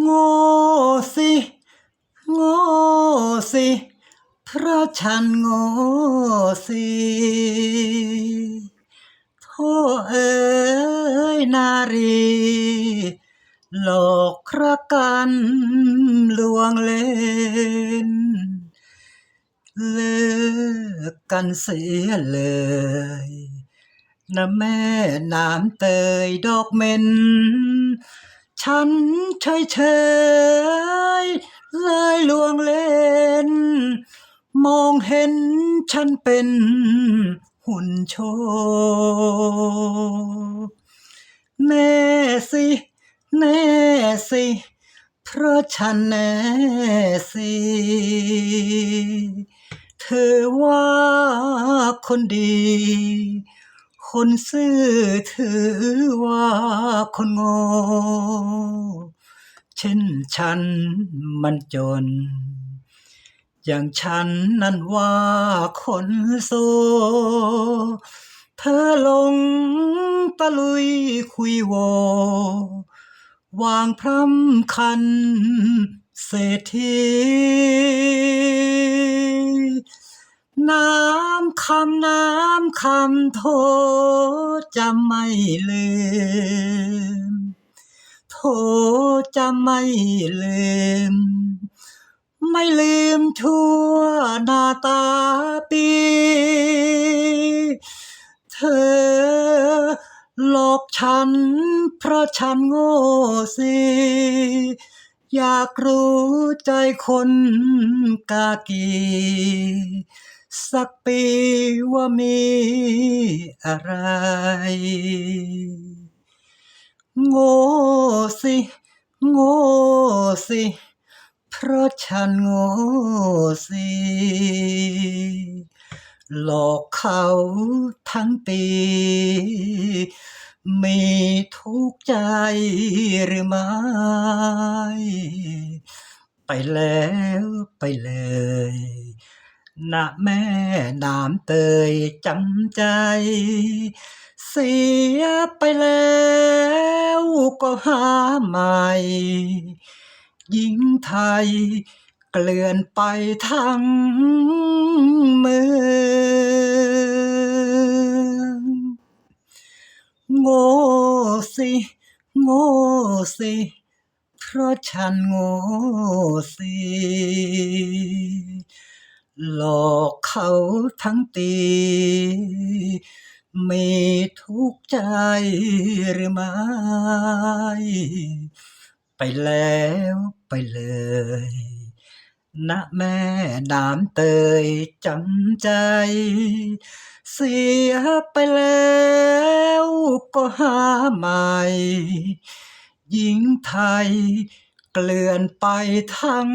โง่สิโง่สิเพราะฉันโง่สิโทษเอ๋ยนารี หลอกรักกันลวงเล่น เลิกกันเสียเลยนะแม่น้ำเตยดอกเม็น ฉันเฉยเฉยเลยลวงเล่น มองเห็นฉันเป็นหุ่นโชว์แน่สิ แน่สิ เพราะฉันแน่สิ เธอว่าคนดี คนซื่อถือว่าคนโง่เช่นฉันมันจน อย่างฉันนั้นว่าคนโซ เธอหลงตะลุยคุยโว วางพร้ำคันเศรษฐี น้ำคำน้ำคำโทจะไม่ลืม โทจะไม่ลืม ไม่ลืมชั่วหน้าตาปี เธอหลอกฉันเพราะฉันโง่สิอยากรู้ใจคนกากี สักปีว่ามีอะไร โง่สิ โง่สิ เพราะฉันโง่สิ หลอกเขาทั้งปี มีทุกข์ใจหรือไม่ไปแล้วไปเลย นะแม่น้ำเตยจำใจ เสียไปแล้วก็หาใหม่หญิงไทย เกลื่อนไปทั้งเมืองโง่สิโง่สิเพราะฉันโง่สิ หลอกเขาทั้งตีมีทุกข์ใจหรือไม่ ไปแล้วไปเลยนะแม่น้ำเตยจำใจ เสียไปแล้วก็หาใหม่ หญิงไทยเกลื่อนไปทั้ง